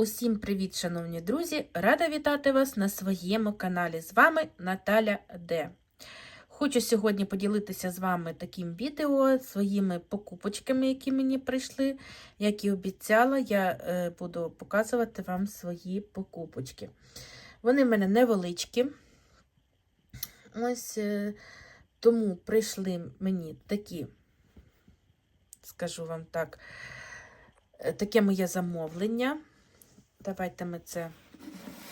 Усім привіт, шановні друзі! Рада вітати вас на своєму каналі. З вами Наталя Д. Хочу сьогодні поділитися з вами таким відео своїми покупочками, які мені прийшли. Як і обіцяла, я е, буду показувати вам свої покупочки. Вони в мене невеличкі. Ось е, тому прийшли мені такі, скажу вам так, е, таке моє замовлення. Давайте ми це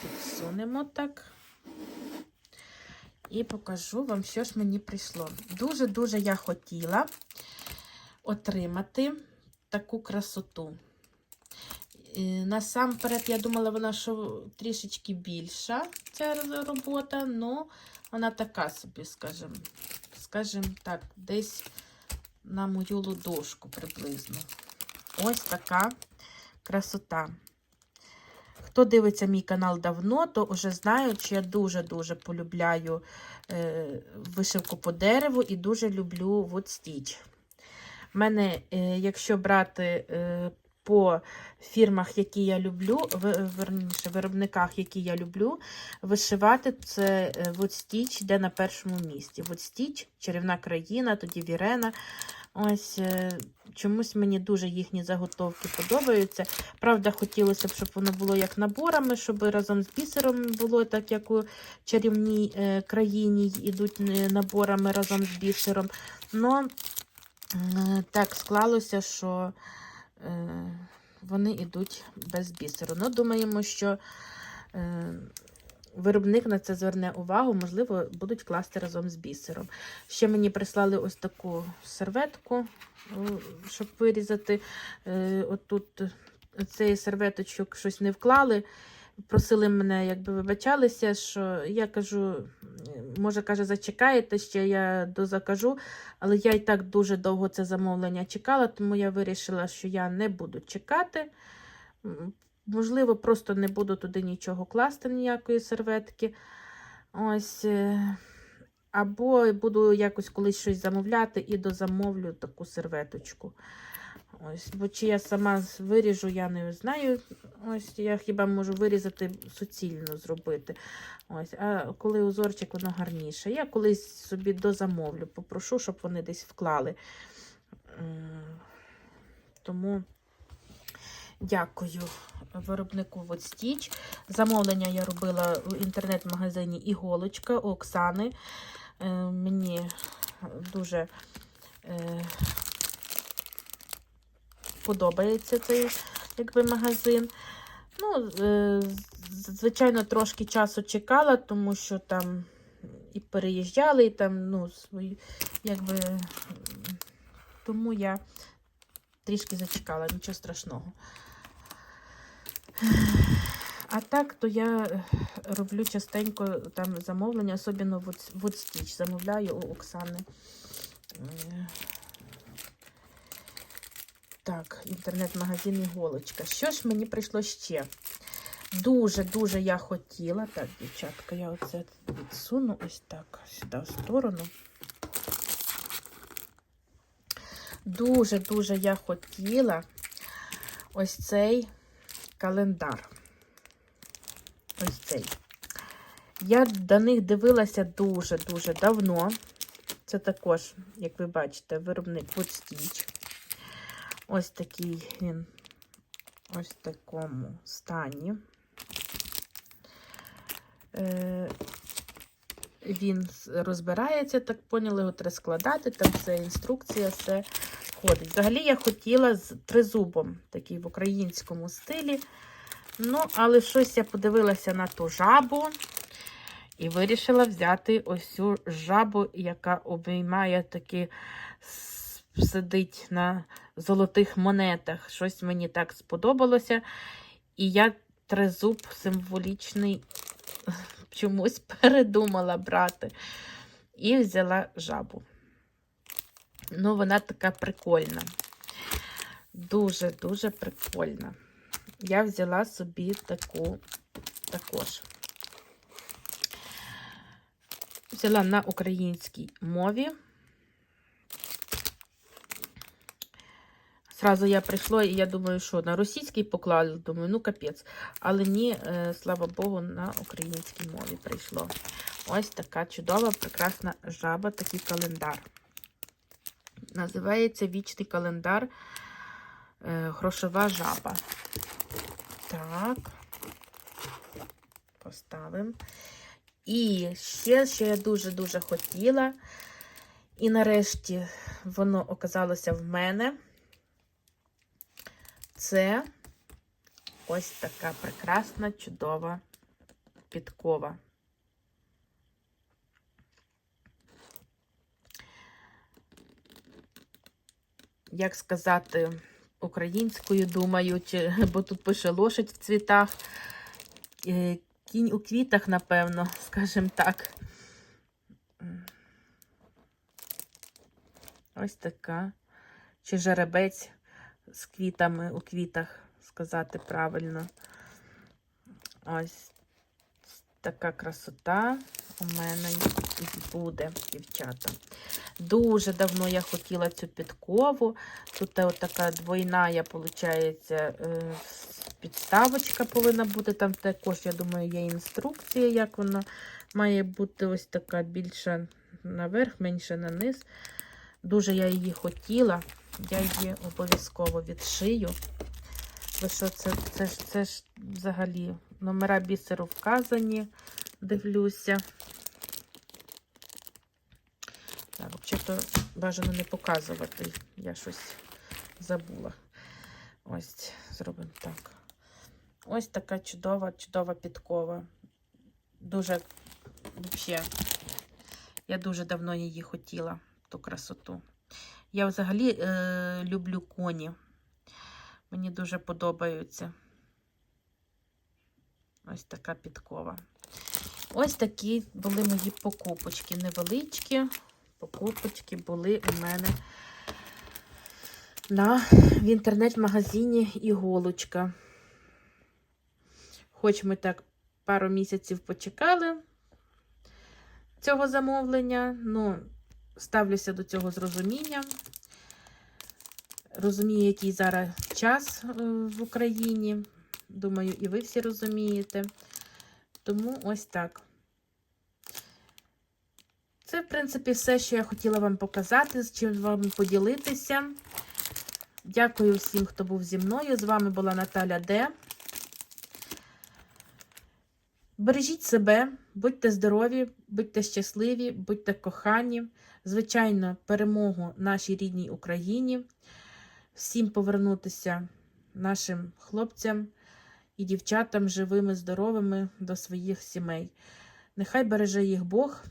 підсунемо так. І покажу вам, що ж мені прийшло. Дуже-дуже я хотіла отримати таку красоту. І насамперед, я думала, вона що трішечки більша, ця робота, але вона така собі, скажімо, скажімо так, десь на мою ладошку приблизно. Ось така красота. Хто дивиться мій канал давно, то вже знають, що я дуже-дуже полюбляю е, вишивку по дереву і дуже люблю Stitch. У мене, е, якщо брати е, по фірмах, які я люблю, верніше, виробниках, які я люблю, вишивати це е, де на першому місці. Stitch, чарівна країна, тоді Вірена. Ось е, чомусь мені дуже їхні заготовки подобаються. Правда, хотілося б, щоб воно було як наборами, щоб разом з бісером було так, як у чарівній е, країні йдуть наборами разом з бісером. Но так склалося, що вони йдуть без бісеру. Ну, думаємо, що е, виробник на це зверне увагу, можливо, будуть класти разом з бісером. Ще мені прислали ось таку серветку, е, щоб вирізати. Е, Отут цей серветочок щось не вклали. Просили мене, якби вибачалися, що я кажу, може, каже, зачекаєте, ще я дозакажу, але я і так дуже довго це замовлення чекала, тому я вирішила, що я не буду чекати. Можливо, просто не буду туди нічого класти, ніякої серветки. Ось. е, Або буду якось колись щось замовляти і дозамовлю таку серветочку. Ось, бо чи я сама виріжу, я не знаю. Ось я хіба можу вирізати суцільно зробити. Ось, а коли узорчик, воно гарніше. Я колись собі дозамовлю, попрошу, щоб вони десь вклали. Тому дякую виробнику Stitch. Замовлення я робила в інтернет-магазині Іголочка у Оксани. Е, Мені дуже е, подобається цей якби, магазин. Ну, е, звичайно, трошки часу чекала, тому що там і переїжджали, і там, ну, свої, якби, тому я трішки зачекала, нічого страшного. А так, то я е, роблю частенько там замовлення, особливо Wood Wood замовляю у Оксани. Так, інтернет-магазин Іголочка. Що ж мені прийшло ще? Дуже-дуже я хотіла. Так, дівчатка, я оце відсуну ось так, сюди в сторону. Дуже-дуже я хотіла ось цей календар. Ось цей. Я до них дивилася дуже-дуже давно. Це також, як ви бачите, виробник Wood Stitch. Ось такий він ось такому стані. Е, він розбирається, так поняли, його треба складати, там все інструкція, все входить. Взагалі я хотіла з тризубом, такий в українському стилі. Ну, але щось я подивилася на ту жабу і вирішила взяти ось цю жабу, яка обіймає такі сидить на золотих монетах. Щось мені так сподобалося. І я тризуб символічний чомусь передумала брати. І взяла жабу. Ну, вона така прикольна. Дуже-дуже прикольна. Я взяла собі таку також. Взяла на українській мові. Сразу я прийшла, і я думаю, що на російський поклали, думаю, ну капець. Але ні, е, слава Богу, на українській мові прийшло. Ось така чудова, прекрасна жаба, такий календар. Називається Вічний календар е, Грошова жаба. Так. Поставимо. І ще, що я дуже-дуже хотіла. І нарешті воно оказалося в мене. Це ось така прекрасна, чудова підкова. Як сказати українською, думаю, чи, бо тут пише лошадь в цвітах. Е, Кінь у квітах, напевно, скажімо так. Ось така. Чи жеребець з квітами у квітах, сказати правильно. Ось така красота у мене буде, дівчата. Дуже давно я хотіла цю підкову. Тут така двойна, я, виходить, підставочка повинна бути. Там також, я думаю, є інструкція, як вона має бути ось така більша наверх, менше на низ. Дуже я її хотіла. Я її обов'язково відшию. Бо що це, це, ж, це ж взагалі номера бісеру вказані, дивлюся. Так, взагалі бажано не показувати. Я щось забула. Ось, зробимо так. Ось така чудова, чудова підкова. Дуже, взагалі, я дуже давно її хотіла, ту красоту. Я взагалі е, люблю коні. Мені дуже подобаються. Ось така підкова. Ось такі були мої покупочки. Невеличкі покупочки були у мене на, в інтернет-магазині Іголочка. Хоч ми так пару місяців почекали цього замовлення, ну, ставлюся до цього з розумінням. Розумію, який зараз час е, в Україні. Думаю, і ви всі розумієте. Тому ось так. Це, в принципі, все, що я хотіла вам показати, з чим з вами поділитися. Дякую всім, хто був зі мною. З вами була Наталя Д. Бережіть себе, будьте здорові, будьте щасливі, будьте кохані. Звичайно, перемогу нашій рідній Україні. Всім повернутися нашим хлопцям і дівчатам живими, здоровими до своїх сімей. Нехай береже їх Бог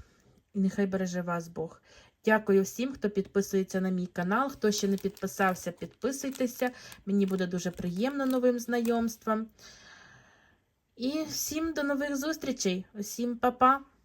і нехай береже вас Бог. Дякую всім, хто підписується на мій канал. Хто ще не підписався, підписуйтеся. Мені буде дуже приємно новим знайомствам. І всім до нових зустрічей. Усім па-па!